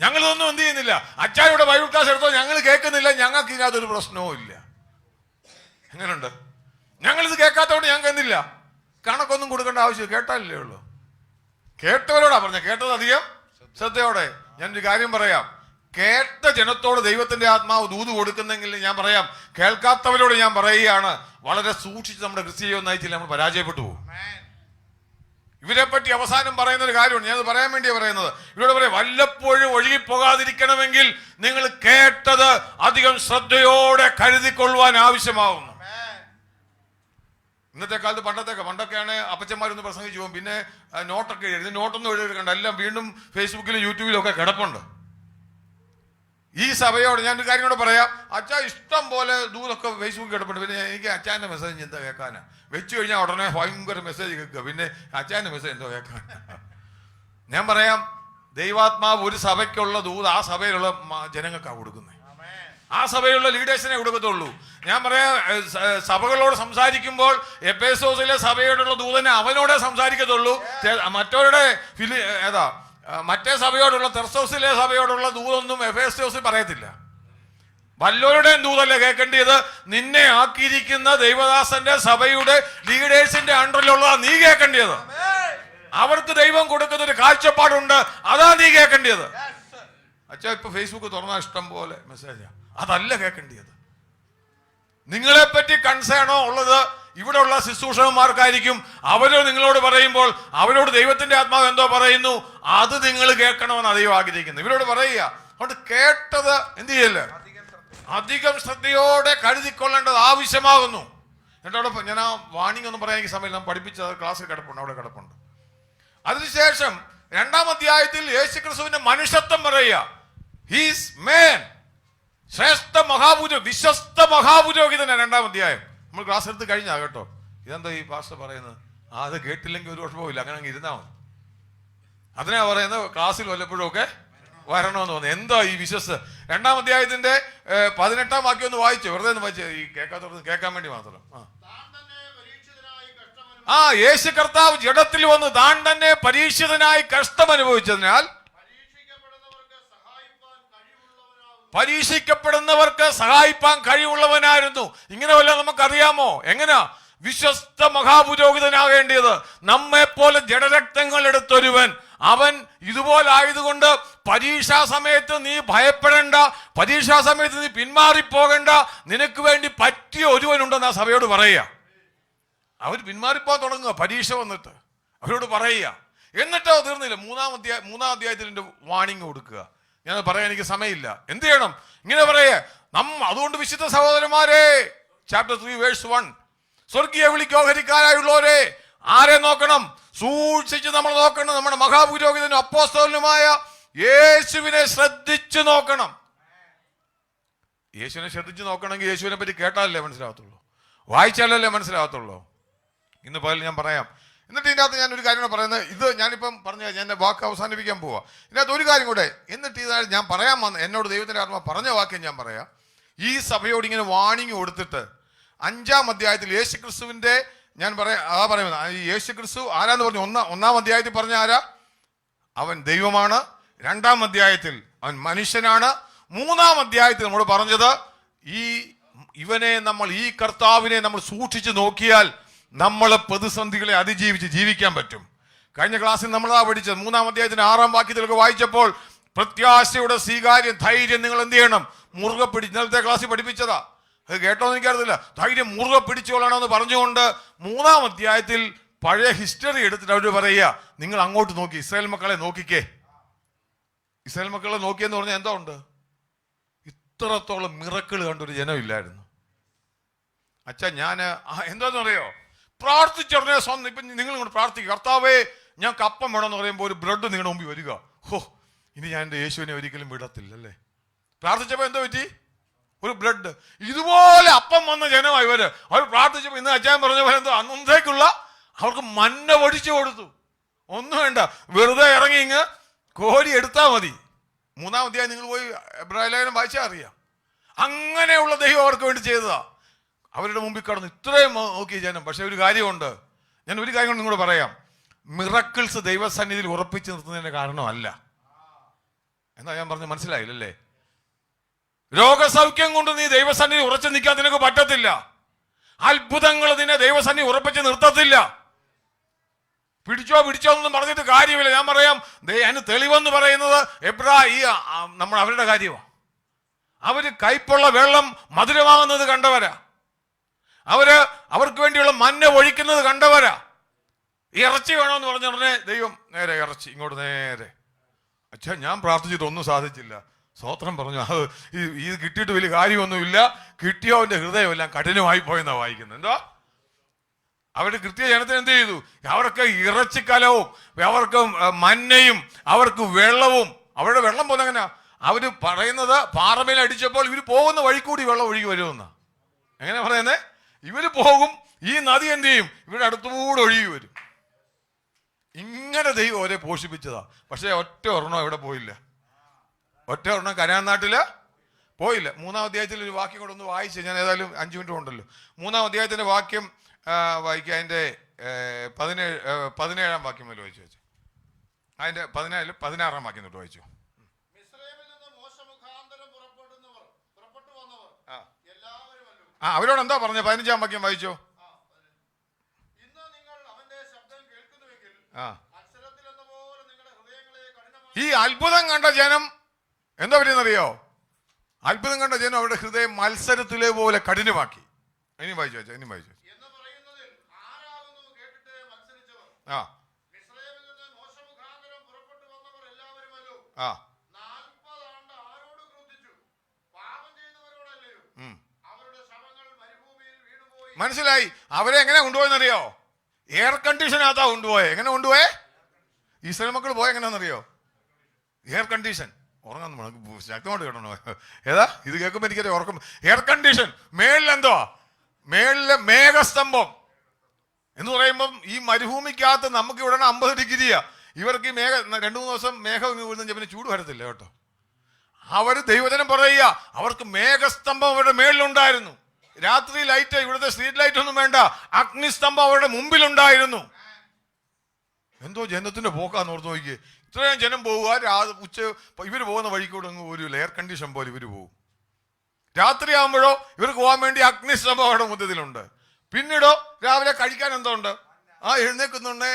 ഞങ്ങളിതൊന്നും എന്ത് ചെയ്യുന്നില്ല. അച്ഛായുടെ ബൈബിൾ ക്ലാസ് എടുത്തോ ഞങ്ങൾ കേൾക്കുന്നില്ല. ഞങ്ങൾക്ക് ഇതിനകത്തൊരു പ്രശ്നവും ഇല്ല. എങ്ങനെയുണ്ട് ഞങ്ങളിത് കേൾക്കാത്തതുകൊണ്ട് ഞങ്ങൾക്ക് എന്തില്ല? കണക്കൊന്നും കൊടുക്കേണ്ട ആവശ്യം കേട്ടാലല്ലേ ഉള്ളൂ. കേട്ടവരോടാ പറഞ്ഞ കേട്ടത് അധികം ശ്രദ്ധയോടെ. ഞാനൊരു കാര്യം പറയാം. കേട്ട ജനത്തോട് ദൈവത്തിന്റെ ആത്മാവ് ദൂത് കൊടുക്കുന്നെങ്കിൽ ഞാൻ പറയാം കേൾക്കാത്തവരോട് ഞാൻ പറയുകയാണ് വളരെ സൂക്ഷിച്ച് നമ്മുടെ ക്രിസ്തീയ നയിച്ചില്ല നമ്മൾ പരാജയപ്പെട്ടു പോകും. ഇവരെ പറ്റി അവസാനം പറയുന്ന ഒരു കാര്യമാണ് ഞാൻ പറയാൻ വേണ്ടിയാണ് പറയുന്നത്. ഇവരോട് പറയാം വല്ലപ്പോഴും ഒഴുകിപ്പോകാതിരിക്കണമെങ്കിൽ നിങ്ങൾ കേട്ടത് അധികം ശ്രദ്ധയോടെ കരുതിക്കൊള്ളുവാൻ ആവശ്യമാവുന്നു. ഇന്നത്തെ കാലത്ത് പണ്ടത്തേക്ക് പണ്ടൊക്കെയാണ് അപ്പച്ചന്മാരൊന്ന് പ്രസംഗിച്ചു പോകും. പിന്നെ നോട്ടൊക്കെ എഴുതി നോട്ടൊന്നും എഴുതിയെടുക്കണ്ട. എല്ലാം വീണ്ടും ഫേസ്ബുക്കിലും യൂട്യൂബിലും ഒക്കെ കിടപ്പുണ്ട്. ഈ സഭയോട് ഞാൻ ഒരു കാര്യം കൂടെ പറയാം. അച്ഛാ ഇഷ്ടം പോലെ ദൂരൊക്കെ ഫേസ്ബുക്കിൽ കിടപ്പുണ്ട് പിന്നെ എനിക്ക് അച്ഛന്റെ മെസ്സേജ് എന്താ കേൾക്കാനാ? വെച്ച് കഴിഞ്ഞാൽ ഉടനെ ഭയങ്കര മെസ്സേജ് കേൾക്കുക. പിന്നെ അച്ഛന്റെ മെസ്സേജ് എന്തോ കേൾക്കാൻ ഞാൻ പറയാം ദൈവാത്മാവ് ഒരു സഭയ്ക്കുള്ള ദൂത് ആ സഭയിലുള്ള ജനങ്ങൾക്കാണ് കൊടുക്കുന്നത് ആ സഭയിലുള്ള ലീഡേഴ്സിനെ കൊടുക്കത്തുള്ളൂ. ഞാൻ പറയാം സഭകളോട് സംസാരിക്കുമ്പോൾ എപ്പേസോസിലെ സഭയോടുള്ള ദൂതനെ അവനോടെ സംസാരിക്കത്തുള്ളൂ. മറ്റവരുടെ ഫിലി ഏതാ മറ്റേ സഭയോടുള്ള തെർസോസിലെ സഭയോടുള്ള ദൂതൊന്നും എഫേസോസിൽ പറയത്തില്ല. വല്ലോരുടെയും ദൂതല്ല കേൾക്കേണ്ടത് നിന്നെ ആക്കിയിരിക്കുന്ന ദൈവദാസന്റെ സഭയുടെ ലീഡേഴ്സിന്റെ അണ്ടറിലുള്ളതാ നീ കേൾക്കേണ്ടത് അവർക്ക് ദൈവം കൊടുക്കുന്ന ഒരു കാഴ്ചപ്പാടുണ്ട് അതാ നീ കേൾക്കേണ്ടത് അച്ഛാ ഇപ്പൊ ഫേസ്ബുക്ക് തുറന്ന ഇഷ്ടം പോലെ മെസ്സേജാ അതല്ല കേൾക്കേണ്ടത് നിങ്ങളെ പറ്റി കൺസേണോ ഉള്ളത് ഇവിടെയുള്ള ശുശ്രൂഷകന്മാർക്കായിരിക്കും അവരോ നിങ്ങളോട് പറയുമ്പോൾ അവരോട് ദൈവത്തിന്റെ ആത്മാവ് എന്തോ പറയുന്നു അത് നിങ്ങൾ കേൾക്കണമെന്ന് ദൈവം ആഗ്രഹിക്കുന്നു. ഇവരോട് പറയുക അതുകൊണ്ട് കേട്ടത് എന്ത് ചെയ്യല്ലേ അധികം ശ്രദ്ധയോടെ കരുതിക്കൊള്ളേണ്ടത് ആവശ്യമാകുന്നു. എന്നോട് ഞാൻ ആ വാണിംഗ് ഒന്നും പറയാൻ എനിക്ക് സമയം പഠിപ്പിച്ചത് ക്ലാസ്സിൽ കിടപ്പുണ്ട് അവിടെ കിടപ്പുണ്ട്. അതിനുശേഷം രണ്ടാം അധ്യായത്തിൽ യേശു ക്രിസ്തുവിന്റെ മനുഷ്യത്വം പറയുക. ഹീസ് മേൻ ശ്രേഷ്ഠ മഹാപുരോ വിശ്വസ്ത മഹാപുരോഹിതനാണ് രണ്ടാം അധ്യായം. നമ്മൾ ക്ലാസ് എടുത്ത് കഴിഞ്ഞാ കേട്ടോ. ഇതെന്താ ഈ പാസ്റ്റർ പറയുന്നത്? ആ അത് കേട്ടില്ലെങ്കിൽ ഒരു കുഴപ്പമില്ല അങ്ങനെ അങ്ങ് ഇരുന്നാ മതി. അതിനാ പറയുന്നത് ക്ലാസ്സിൽ വല്ലപ്പോഴും ഒക്കെ വരണമെന്ന് തോന്നുന്നു. എന്താ ഈ വിശ്വസ് രണ്ടാം അധ്യായത്തിന്റെ പതിനെട്ടാം വാക്യം ഒന്ന് വായിച്ചു. വെറുതെ ഒന്ന് വായിച്ചു. ഈ കേൾക്കാത്തവർക്ക് കേൾക്കാൻ വേണ്ടി മാത്രം. ആ. ആ യേശു കർത്താവ് ജഡത്തിൽ വന്ന് താൻ തന്നെ പരീക്ഷിതനായി കഷ്ടം അനുഭവിച്ചതിനാൽ പരീക്ഷിക്കപ്പെടുന്നവർക്ക് സഹായിപ്പാൻ കഴിവുള്ളവനാകുന്നു പരീക്ഷിക്കപ്പെടുന്നവർക്ക് സഹായിപ്പാൻ കഴിവുള്ളവനായിരുന്നു. ഇങ്ങനെ വല്ല നമുക്കറിയാമോ? എങ്ങനാ? വിശ്വസ്ത മഹാപുരോഹിതനാകേണ്ടത് നമ്മെ പോലെ ജഡരക്തങ്ങൾ എടുത്തൊരുവൻ. അവൻ ഇതുപോലായതുകൊണ്ട് പരീക്ഷാ സമയത്ത് നീ ഭയപ്പെടേണ്ട പരീക്ഷാ സമയത്ത് നീ പിന്മാറിപ്പോകണ്ട. നിനക്ക് വേണ്ടി പറ്റിയ ഒരുവനുണ്ടെന്ന് ആ സഭയോട് പറയുക. അവർ പിന്മാറിപ്പോ തുടങ്ങുക പരീക്ഷ വന്നിട്ട്. അവരോട് പറയുക. എന്നിട്ടോ തീർന്നില്ല. മൂന്നാം അധ്യായ മൂന്നാം അധ്യായത്തിൽ വാണിംഗ് കൊടുക്കുക. ഞാൻ പറയാൻ എനിക്ക് സമയമില്ല. എന്ത് ചെയ്യണം? ഇങ്ങനെ പറയേ. നം അതുകൊണ്ട് വിശുദ്ധ സഹോദരന്മാരെ ചാപ്റ്റർ ത്രീ വേഴ്സ് വൺ സ്വർഗീയ വിളിക്കോഹരിക്കാരായുള്ളവരെ ആരെ നോക്കണം? സൂക്ഷിച്ച് നമ്മൾ നോക്കണം. നമ്മുടെ മഹാപുരോഹിതനും അപ്പോസ്തലനുമായ യേശുവിനെ ശ്രദ്ധിച്ചു നോക്കണം. യേശുവിനെ ശ്രദ്ധിച്ചു നോക്കണമെങ്കിൽ യേശുവിനെ പറ്റി കേട്ടാലല്ലേ മനസ്സിലാകത്തുള്ളൂ? വായിച്ചാലല്ലേ മനസ്സിലാകത്തുള്ളൂ? ഇന്ന് പകൽ ഞാൻ പറയാം. എന്നിട്ട് ഇതിനകത്ത് ഞാനൊരു ഞാൻ ഒരു കാര്യം കൂടെ പറയുന്നത്. ഇത് ഞാനിപ്പം പറഞ്ഞു ഞാൻ എന്റെ വാക്ക് അവസാനിപ്പിക്കാൻ പോവാ. ഇതിനകത്ത് ഒരു കാര്യം കൂടെ എന്നിട്ട് ഇതായാലും ഞാൻ പറയാൻ വന്ന എന്നോട് ദൈവത്തിന്റെ ആത്മ പറഞ്ഞ വാക്യം ഞാൻ പറയാം. ഈ സഭയോട് ഇങ്ങനെ വാണിംഗ് കൊടുത്തിട്ട് അഞ്ചാം അധ്യായത്തിൽ യേശു ക്രിസ്തുവിന്റെ ഞാൻ പറയാം അതാ പറയുന്നത് ഈ യേശു ക്രിസ്തു ആരാന്ന് പറഞ്ഞു? ഒന്നാം ഒന്നാം അധ്യായത്തിൽ പറഞ്ഞ ആരാ? അവൻ ദൈവമാണ്. രണ്ടാം അധ്യായത്തിൽ അവൻ മനുഷ്യനാണ്. മൂന്നാം അധ്യായത്തിൽ നമ്മൾ പറഞ്ഞത് ഈ ഇവനെ നമ്മൾ ഈ കർത്താവിനെ നമ്മൾ സൂക്ഷിച്ചു നോക്കിയാൽ നമ്മളെ പ്രതിസന്ധികളെ അതിജീവിച്ച് ജീവിക്കാൻ പറ്റും. കഴിഞ്ഞ ക്ലാസ്സിൽ നമ്മളാ പഠിച്ചത്. മൂന്നാം അധ്യായത്തിന്റെ ആറാം വാക്യത്തിലൊക്കെ വായിച്ചപ്പോൾ പ്രത്യാശയുടെ സ്വീകാര്യം ധൈര്യം നിങ്ങൾ എന്ത് ചെയ്യണം? മുറുകെ പിടിച്ച് ഇന്നലത്തെ ക്ലാസ്സിൽ പഠിപ്പിച്ചതാ. അത് കേട്ടോ എന്ന് ധൈര്യം മുറുകെ പിടിച്ചോളണമെന്ന് പറഞ്ഞുകൊണ്ട് മൂന്നാം അധ്യായത്തിൽ പഴയ ഹിസ്റ്ററി എടുത്തിട്ട് അവർ പറയുക നിങ്ങൾ അങ്ങോട്ട് നോക്കി ഇസ്രായേൽ മക്കളെ നോക്കിക്കേ. ഇസ്രായേൽ മക്കളെ നോക്കിയെന്ന് പറഞ്ഞാൽ എന്താ ഉണ്ട്? ഇത്രത്തോളം മിറക്കിൾ കണ്ടൊരു ജനമില്ലായിരുന്നു. അച്ഛാ ഞാൻ എന്താന്ന് അറിയോ പ്രാർത്ഥിച്ചുടനെ സ്വന്തം ഇപ്പം നിങ്ങൾ ഇങ്ങോട്ട് പ്രാർത്ഥിക്കുക കർത്താവേ ഞാൻ കപ്പം വേണമെന്ന് പറയുമ്പോൾ ഒരു ബ്രെഡ് നിങ്ങളുടെ മുമ്പിൽ വരിക. ഹോ ഇനി ഞാൻ എന്റെ യേശുവിനെ ഒരിക്കലും വിടത്തില്ല അല്ലേ? പ്രാർത്ഥിച്ചപ്പോൾ എന്തോ പറ്റി? ഒരു ബ്ലഡ് ഇതുപോലെ അപ്പം വന്ന ജനമായി ഇവർ. അവർ പ്രാർത്ഥിച്ചപ്പോൾ ഇന്ന് അച്ഛൻ പറഞ്ഞ പോലെ എന്തോ അന്നേക്കുള്ള അവർക്ക് മന്ന പൊടിച്ചു കൊടുത്തു. ഒന്നും വേണ്ട. വെറുതെ ഇറങ്ങി ഇങ്ങ് കോരി എടുത്താൽ മതി. മൂന്നാം അധ്യായം നിങ്ങൾ പോയി എബ്രാഹിലേഖനം വായിച്ചാൽ അറിയാം. അങ്ങനെയുള്ള ദൈവം അവർക്ക് വേണ്ടി ചെയ്തതാ. അവരുടെ മുമ്പിൽ കടന്ന് ഇത്രയും നോക്കി ജനം. പക്ഷെ ഒരു കാര്യമുണ്ട്. ഞാൻ ഒരു കാര്യം കൊണ്ട് നിങ്ങളോട് പറയാം. മിറക്കിൾസ് ദൈവസന്നിധിയിൽ ഉറപ്പിച്ചു നിർത്തുന്നതിന്റെ കാരണമല്ല. എന്നാ ഞാൻ പറഞ്ഞ് മനസ്സിലായില്ലല്ലേ? രോഗസൗഖ്യം കൊണ്ട് നീ ദൈവസന്നിധി ഉറച്ചു നിൽക്കാൻ നിനക്ക് പറ്റത്തില്ല. അത്ഭുതങ്ങൾ നിന്നെ ദൈവസന്നിധി ഉറപ്പിച്ച് നിർത്തത്തില്ല. പിടിച്ചോ പിടിച്ചോ എന്നൊന്നും പറഞ്ഞിട്ട് കാര്യമില്ല. ഞാൻ പറയാം അതിന് തെളിവെന്ന് പറയുന്നത് എപ്പോഴാ ഈ നമ്മൾ അവരുടെ കാര്യമാണ്. അവർ കൈപ്പുള്ള വെള്ളം മധുരമാകുന്നത് കണ്ടവരാ. അവർ അവർക്ക് വേണ്ടിയുള്ള മഞ്ഞ ഒഴിക്കുന്നത് കണ്ടവരാ. ഇറച്ചി വേണമെന്ന് പറഞ്ഞ ഉടനെ ദൈവം നേരെ ഇറച്ചി ഇങ്ങോട്ട് നേരെ. അച്ഛാ ഞാൻ പ്രാർത്ഥിച്ചിട്ടൊന്നും സാധിച്ചില്ല. സ്വോത്രം പറഞ്ഞു. അത് ഇത് കിട്ടിയിട്ട് വലിയ കാര്യമൊന്നുമില്ല. കിട്ടിയോ അവന്റെ ഹൃദയമെല്ലാം കഠിനമായി പോയെന്നാ വായിക്കുന്നത്. എന്തോ? അവരുടെ കൃത്യ ജനത്തിന് എന്ത് ചെയ്തു? അവർക്ക് ഇറച്ചിക്കലവും അവർക്ക് മഞ്ഞയും അവർക്ക് വെള്ളവും. അവരുടെ വെള്ളം പോലെ അങ്ങനെ അവർ പറയുന്നത് പാറമേൽ അടിച്ചപ്പോൾ ഇവർ പോകുന്ന വഴി കൂടി വെള്ളം ഒഴുകി വരുമെന്നാ. എങ്ങനെ പറയുന്നേ? ഇവർ പോകും ഈ നദി എന്ത് ഇവിടെ അടുത്തുകൂടെ ഒഴുകി വരും. ഇങ്ങനെ ദൈവം അവരെ പോഷിപ്പിച്ചതാ. പക്ഷേ ഒറ്റ ഒരെണ്ണം ഇവിടെ പോയില്ല. ഒറ്റ ഒരെണ്ണം കനാൻ നാട്ടിൽ പോയില്ല. മൂന്നാം അധ്യായത്തിൽ ഒരു വാക്യം കൂടെ ഒന്ന് വായിച്ച് ഞാൻ ഏതായാലും അഞ്ച് മിനിറ്റ് ഉണ്ടല്ലോ. മൂന്നാം അധ്യായത്തിന്റെ വാക്യം വായിക്കുക അതിന്റെ പതിനേഴ് പതിനേഴാം വാക്യം മുതൽ വായിച്ചു വെച്ചു. അതിന്റെ പതിനേഴ് പതിനാറാം വാക്യം തൊട്ട് വായിച്ചു. ആ അവരോട് എന്താ പറഞ്ഞ പതിനഞ്ചാം വാക്യം വായിച്ചോ. ആ, ഈ അത്ഭുതം കണ്ട ജനം എന്താ പറ്റിയെന്നറിയോ അത്ഭുതം കണ്ട ജനം അവരുടെ ഹൃദയം മത്സരത്തിലെ പോലെ കഠിനമാക്കി. ഇനി വായിച്ചു വെച്ചോ ഇനി വായിച്ചു. ആ. ആ. ഉം. അവരുടെ ശവങ്ങൾ മരുഭൂമിയിൽ വീണുപോയി മനസ്സിലായി? അവരെ എങ്ങനെ കൊണ്ടുപോയെന്നറിയോ? എയർ കണ്ടീഷനകത്താ കൊണ്ടുപോയെ. എങ്ങനെ കൊണ്ടുപോയെ? ഇസ്രായേൽ മക്കൾ പോയ എങ്ങനെയാണെന്നറിയോ? എയർ കണ്ടീഷൻ ഉറങ്ങാൻ ശക്തമായിട്ട് കേട്ടോ ഏതാ? ഇത് കേൾക്കുമ്പോൾ എനിക്കറിയാം ഉറക്കം. എയർ കണ്ടീഷൻ മേളിൽ എന്തോ? മേളിലെ മേഘസ്തംഭം. എന്ന് പറയുമ്പം ഈ മരുഭൂമിക്കകത്ത് നമുക്ക് ഇവിടെ അമ്പത് ഡിഗ്രിയാ. ഇവർക്ക് ഈ മേഘ രണ്ടു മൂന്ന് ദിവസം മേഘം ഇങ്ങ് വീഴുന്ന പിന്നെ ചൂട് വരത്തില്ല കേട്ടോ. അവർ ദൈവജനം പറയുക. അവർക്ക് മേഘസ്തംഭം അവരുടെ മേളിലുണ്ടായിരുന്നു. രാത്രി ലൈറ്റ് ഇവിടുത്തെ സ്ട്രീറ്റ് ലൈറ്റ് ഒന്നും വേണ്ട. അഗ്നിസ്തംഭം അവരുടെ മുമ്പിലുണ്ടായിരുന്നു. എന്തോ ജനത്തിന്റെ പോക്കാന്ന് ഓർത്ത് നോക്കിയേ. ഇത്രയും ജനം പോവുക ഉച്ച ഇവർ പോകുന്ന വഴിക്കൂടെ അങ്ങ് ഒരു എയർ കണ്ടീഷൻ പോലെ ഇവർ പോകും രാത്രി ആകുമ്പോഴോ ഇവർക്ക് പോകാൻ വേണ്ടി അഗ്നിസ്തംഭം അവരുടെ മുറ്റത്തിലുണ്ട്. പിന്നീടോ രാവിലെ കഴിക്കാൻ എന്തോ ഉണ്ട്? ആ എഴുന്നേക്കുന്നുണ്ടേ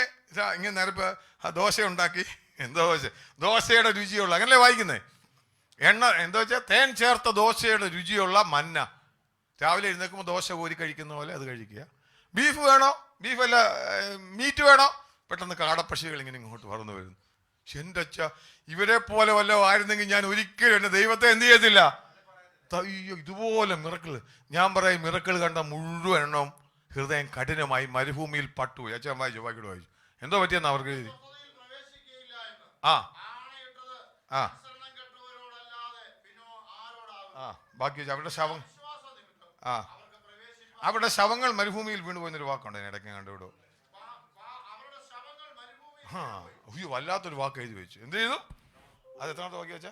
ഇങ്ങനെ നേരപ്പ് ആ ദോശ ഉണ്ടാക്കി. എന്തോ ദോശ? ദോശയുടെ രുചിയുള്ള അങ്ങനല്ലേ വായിക്കുന്നേ? എണ്ണ എന്താ വെച്ചാൽ തേൻ ചേർത്ത ദോശയുടെ രുചിയുള്ള മന്ന. രാവിലെ എഴുന്നേൽക്കുമ്പോൾ ദോശ കോരി കഴിക്കുന്ന പോലെ അത് കഴിക്കുക. ബീഫ് വേണോ? ബീഫ് അല്ല മീറ്റ് വേണോ? പെട്ടെന്ന് കാടപ്പക്ഷികൾ ഇങ്ങനെ ഇങ്ങോട്ട് പറന്നു വരുന്നു. എന്റെ അച്ഛ ഇവരെ പോലെ വല്ലതും ആയിരുന്നെങ്കിൽ ഞാൻ ഒരിക്കലും എന്റെ ദൈവത്തെ എന്ത് ചെയ്യത്തില്ല. അയ്യോ ഇതുപോലെ മിറക്കിൾ ഞാൻ പറയും മിറക്കിൾ കണ്ട മുഴുവൻ എണ്ണം ഹൃദയം കഠിനമായി മരുഭൂമിയിൽ പട്ടുപോയി അച്ഛൻ വായിച്ചു വായിക്കോട് വായിച്ചു എന്തോ പറ്റിയെന്ന് അവർക്ക് ആ. ആ. ആ ബാക്കി അവരുടെ ശവം ആ. അവിടെ ശവങ്ങൾ മരുഭൂമിയിൽ വീണുപോയെന്നൊരു വാക്കുണ്ട് ഞാൻ ഇടയ്ക്ക് കണ്ടുവിടും ആ അയ്യോ വല്ലാത്തൊരു വാക്ക് എഴുതി വെച്ചു. എന്ത് ചെയ്തു? അത് എത്രാമത്തെ വാക്യം വെച്ചാ?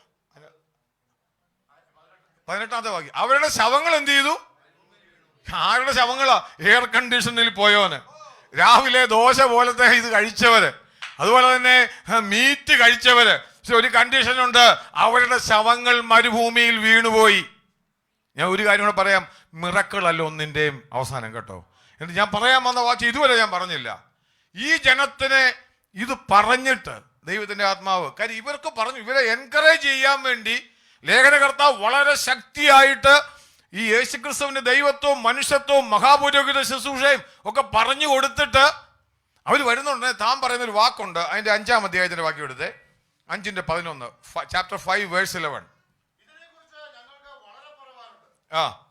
പതിനെട്ടാമത്തെ വാക്യം. അവരുടെ ശവങ്ങൾ എന്ത് ചെയ്തു? ആരുടെ ശവങ്ങളാ? എയർ കണ്ടീഷനിൽ പോയവന്. രാവിലെ ദോശ പോലത്തെ ഇത് കഴിച്ചവര്. അതുപോലെ തന്നെ മീറ്റ് കഴിച്ചവര്. പക്ഷെ ഒരു കണ്ടീഷനുണ്ട് അവരുടെ ശവങ്ങൾ മരുഭൂമിയിൽ വീണുപോയി. ഞാൻ ഒരു കാര്യം കൂടെ പറയാം. മിറക്കളല്ല ഒന്നിന്റെയും അവസാനം കേട്ടോ. എന്നിട്ട് ഞാൻ പറയാൻ വന്ന വാച്ച് ഇതുവരെ ഞാൻ പറഞ്ഞില്ല. ഈ ജനത്തിനെ ഇത് പറഞ്ഞിട്ട് ദൈവത്തിന്റെ ആത്മാവ് കാര്യം ഇവർക്ക് പറഞ്ഞു ഇവരെ എൻകറേജ് ചെയ്യാൻ വേണ്ടി ലേഖനകർത്താവ് വളരെ ശക്തിയായിട്ട് ഈ യേശുക്രിസ്തുവിന്റെ ദൈവത്വവും മനുഷ്യത്വവും മഹാപുരോഹിത ശുശ്രൂഷയും ഒക്കെ പറഞ്ഞു കൊടുത്തിട്ട് അവർ വരുന്നുണ്ട്. താൻ പറയുന്ന ഒരു വാക്കുണ്ട്. അതിന്റെ അഞ്ചാം അധ്യായത്തിന്റെ വാക്യം എടുത്തേ. അഞ്ചിന്റെ പതിനൊന്ന് ചാപ്റ്റർ ഫൈവ് വേഴ്സ് ഇലവൻ ഇതിനെക്കുറിച്ച് ഞങ്ങൾക്ക് വളരെ പറവാനുണ്ട് ആ.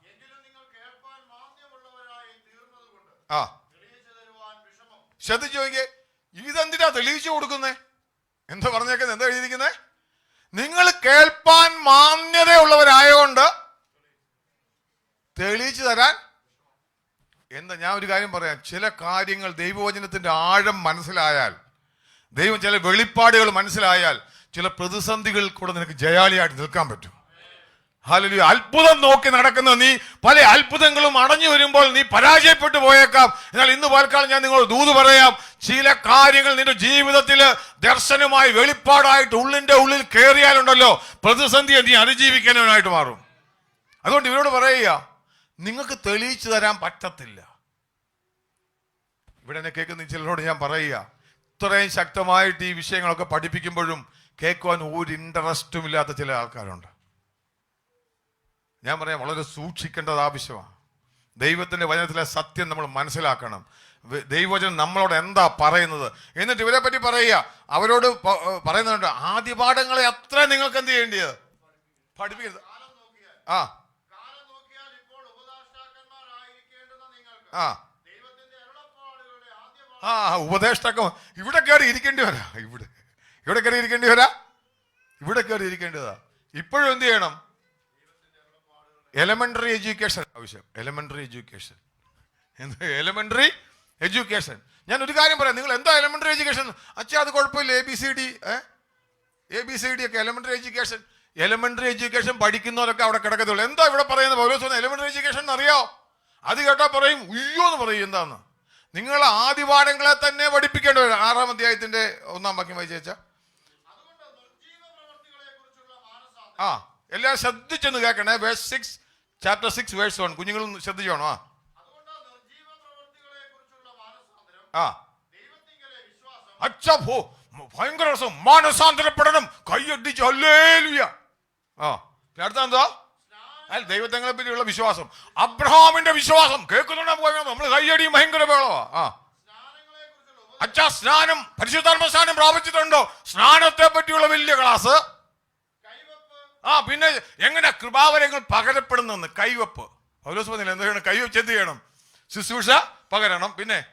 ആ. ശ്രദ്ധിച്ചു നോക്കിയേ. ഇതെന്തിനാ തെളിയിച്ചു കൊടുക്കുന്നേ? എന്താ പറഞ്ഞേക്കുന്നത് എന്താ എഴുതിയിരിക്കുന്നേ? നിങ്ങൾ കേൾപ്പാൻ മാന്യതയുള്ളവരായോണ്ട് തെളിയിച്ചു തരാൻ എന്താ ഞാൻ ഒരു കാര്യം പറയാം. ചില കാര്യങ്ങൾ ദൈവവചനത്തിന്റെ ആഴം മനസ്സിലായാൽ ദൈവം ചില വെളിപ്പാടുകൾ മനസ്സിലായാൽ ചില പ്രതിസന്ധികൾ കൂടെ നിനക്ക് ജയാളിയായിട്ട് നിൽക്കാൻ പറ്റും. ഹാലലൂയ അത്ഭുതം നോക്കി നടക്കുന്ന നീ പല അത്ഭുതങ്ങളും അടഞ്ഞു വരുമ്പോൾ നീ പരാജയപ്പെട്ടു പോയേക്കാം. എന്നാൽ ഇന്ന് പാൽക്കാലം ഞാൻ നിങ്ങളോട് ദൂത് പറയാം ചില കാര്യങ്ങൾ നിന്റെ ജീവിതത്തിൽ ദർശനമായി വെളിപ്പാടായിട്ട് ഉള്ളിന്റെ ഉള്ളിൽ കയറിയാലുണ്ടല്ലോ പ്രതിസന്ധിയെ നീ അതിജീവിക്കാനായിട്ട് മാറും. അതുകൊണ്ട് ഇവരോട് പറയുക നിങ്ങൾക്ക് തെളിയിച്ചു തരാൻ പറ്റത്തില്ല. ഇവിടെ എന്നെ കേൾക്കുന്ന ചിലരോട് ഞാൻ പറയുക ഇത്രയും ശക്തമായിട്ട് ഈ വിഷയങ്ങളൊക്കെ പഠിപ്പിക്കുമ്പോഴും കേൾക്കുവാൻ ഒരു ഇൻട്രസ്റ്റും ഇല്ലാത്ത ചില ആൾക്കാരുണ്ട്. ഞാൻ പറയാം വളരെ സൂക്ഷിക്കേണ്ടത് ആവശ്യമാണ്. ദൈവത്തിന്റെ വചനത്തിലെ സത്യം നമ്മൾ മനസ്സിലാക്കണം. ദൈവവചനം നമ്മളോട് എന്താ പറയുന്നത്? എന്നിട്ട് ഇവരെ പറ്റി പറയുക. അവരോട് പറയുന്നുണ്ട് ആദ്യ പാഠങ്ങളെ അത്ര നിങ്ങൾക്ക് എന്ത് ചെയ്യേണ്ടത് പഠിപ്പിക്കരുത്. ആ. ആ. ആ ഉപദേഷ്ടക്കം ഇവിടെ കയറി ഇരിക്കേണ്ടി വരാ ഇവിടെ. ഇവിടെ കയറി ഇരിക്കേണ്ടി വരാ. ഇവിടെ കയറി ഇരിക്കേണ്ടതാ ഇപ്പോഴും എന്ത് ചെയ്യണം? എലമെന്ററി എഡ്യൂക്കേഷൻ ആവശ്യം. എലമെന്ററി എഡ്യൂക്കേഷൻ എന്ത്? എലമെന്ററി എഡ്യൂക്കേഷൻ ഞാൻ ഒരു കാര്യം പറയാം. നിങ്ങൾ എന്താ എലമെന്ററി എഡ്യൂക്കേഷൻ അച്ഛാ അത് കുഴപ്പമില്ല. A B C D A B C D ഒക്കെ എലമെന്ററി എഡ്യൂക്കേഷൻ എലമെന്ററി എഡ്യൂക്കേഷൻ പഠിക്കുന്നവരൊക്കെ അവിടെ കിടക്കത്തുള്ളൂ. എന്താ ഇവിടെ പറയുന്നത്? പൗലോസ് എലമെന്ററി എഡ്യൂക്കേഷൻ അറിയോ? അത് കേട്ടാ പറയും ഉയ്യോ എന്ന് പറയും. എന്താന്ന്? നിങ്ങൾ ആദിപാഠങ്ങളെ തന്നെ പഠിപ്പിക്കേണ്ടവരാണ് ആറാം അധ്യായത്തിന്റെ ഒന്നാം വാക്യം വായിച്ചേച്ച ആ എല്ലാം ശ്രദ്ധിച്ചൊന്ന് കേൾക്കണേ. Verse six chapter six verse one കുഞ്ഞുങ്ങൾ ശ്രദ്ധിച്ചോണോ ആ. അച്ഛ പോ ഭയങ്കര രസം. മാനസാന്തരപ്പെടണം. കൈയൊട്ടിച്ച്. അല്ലേലുയ ആ. അടുത്ത എന്താ അല്ല ദൈവത്തെങ്ങളെ പറ്റിയുള്ള വിശ്വാസം. അബ്രഹാമിന്റെ വിശ്വാസം. കേൾക്കുന്നുണ്ടോ? പോയ നമ്മൾ കൈയടിയും ഭയങ്കര ബഹളമാ ആ. അച്ഛാ സ്നാനം. പരിശുദ്ധാത്മ സ്നാനം പ്രാപിച്ചിട്ടുണ്ടോ? സ്നാനത്തെ പറ്റിയുള്ള വലിയ ക്ലാസ് ആ പിന്നെ എങ്ങനെ കൃപാവരങ്ങൾ പകരപ്പെടുന്നെന്ന് കൈവപ്പ്. പൗലോസ് പറഞ്ഞില്ല എന്ത് ചെയ്യണം? കൈവച്ച് എന്ത് ചെയ്യണം? ശുശ്രൂഷ പകരണം. പിന്നെ?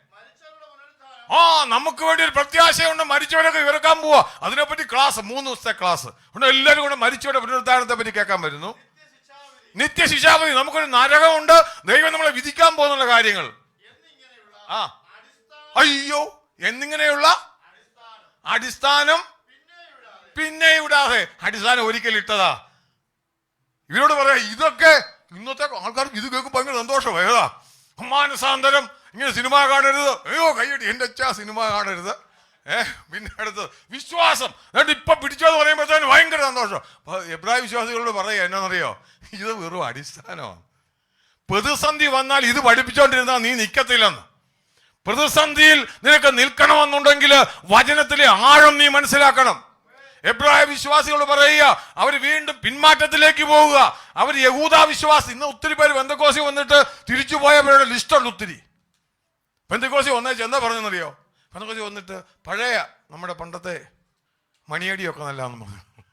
ആ നമുക്ക് വേണ്ടി ഒരു പ്രത്യാശയുണ്ട്. മരിച്ചവരൊക്കെ ഇറക്കാൻ പോവാ. അതിനെപ്പറ്റി ക്ലാസ് മൂന്ന് ദിവസത്തെ ക്ലാസ് ഉണ്ട് എല്ലാവരും കൂടെ മരിച്ചവരുടെ പുനരുദ്ധാരണത്തെ പറ്റി കേൾക്കാൻ വരുന്നു. നിത്യ നിത്യശിക്ഷാപതി നമുക്കൊരു നരകമുണ്ട്. ദൈവം നമ്മളെ വിധിക്കാൻ പോകുന്നുള്ള കാര്യങ്ങൾ. ആ. അയ്യോ എന്നിങ്ങനെയുള്ള അടിസ്ഥാനം. പിന്നെ ഇടാതെ അടിസ്ഥാനം ഒരിക്കൽ ഇട്ടതാ. ഇവരോട് പറയാ ഇതൊക്കെ ഇന്നത്തെ ആൾക്കാർക്ക് ഇത് കേൾക്കും ഭയങ്കര സന്തോഷം. ഏതാ? അമ്മാനസാന്തരം. ഇങ്ങനെ സിനിമ കാണരുത്. അയ്യോ കൈയടി എന്റെ അച്ഛാ സിനിമ കാണരുത്. ഏഹ് പിന്നെ അടുത്ത് വിശ്വാസം. എന്നിട്ട് ഇപ്പൊ പിടിച്ചോന്ന് പറയുമ്പോഴത്തേന് ഭയങ്കര സന്തോഷം. എബ്രാഹിം വിശ്വാസികളോട് പറയാ എന്നാന്നറിയോ? ഇത് വെറും അടിസ്ഥാനമാണ് പ്രതിസന്ധി വന്നാൽ ഇത് പഠിപ്പിച്ചോണ്ടിരുന്നാൽ നീ നിക്കത്തില്ലെന്ന്. പ്രതിസന്ധിയിൽ നിനക്ക് നിൽക്കണമെന്നുണ്ടെങ്കിൽ വചനത്തിലെ ആഴം നീ മനസ്സിലാക്കണം. എബ്രായ വിശ്വാസികൾ പറയുക അവർ വീണ്ടും പിന്മാറ്റത്തിലേക്ക് പോവുക. അവർ യഹൂദ വിശ്വാസി ഇന്ന് ഒത്തിരി പേര് ബന്ധക്കോസി വന്നിട്ട് തിരിച്ചു പോയവരുടെ ലിസ്റ്റുണ്ട് ഒത്തിരി. ബന്ധക്കോസി വന്നേച്ച് എന്താ പറഞ്ഞെന്നറിയോ? ബന്ധക്കോസി വന്നിട്ട് പഴയ നമ്മുടെ പണ്ടത്തെ മണിയടിയൊക്കെ നല്ലതെന്ന് പറഞ്ഞു.